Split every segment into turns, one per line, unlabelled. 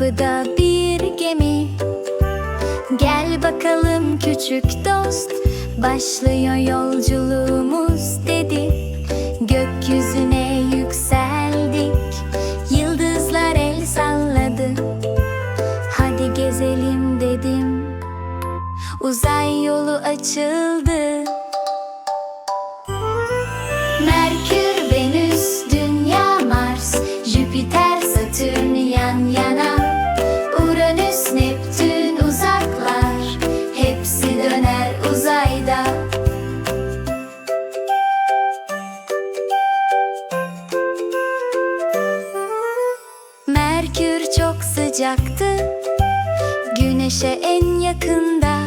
Kapıda bir gemi. Gel bakalım küçük dost Başlıyor yolculuğumuz dedi. Gökyüzüne yükseldik Yıldızlar el salladı. Hadi gezelim dedim. Uzay yolu açıldı. Merkür, sıcaktı Güneşe en yakında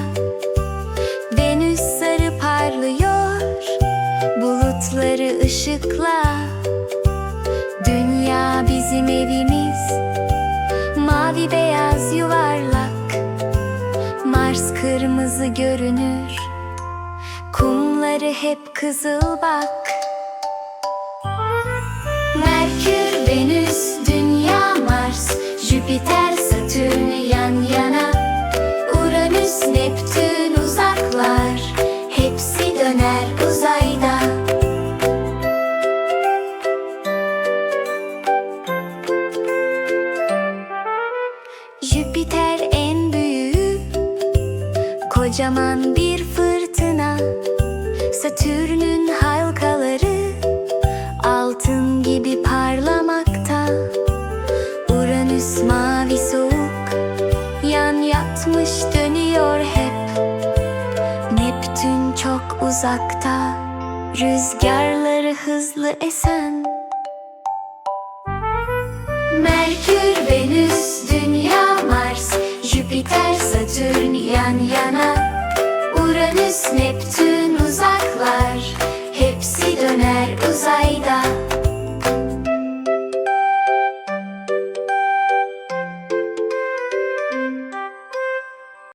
Venüs sarı parlıyor. Bulutları ışıkla. Dünya bizim evimiz. Mavi beyaz yuvarlak. Mars kırmızı görünür. Kumları hep kızıl bak Jüpiter, Satürn yan yana. Uranüs, Neptün uzaklar Hepsi döner uzayda. Jüpiter en büyüğü Kocaman bir fırtına. Satürn'ün yatmış dönüyor hep. Neptün çok uzakta Rüzgarları hızlı esen. Merkür, Venüs, Dünya, Mars, Jüpiter, Satürn yan yana. Uranüs, Neptün uzaklar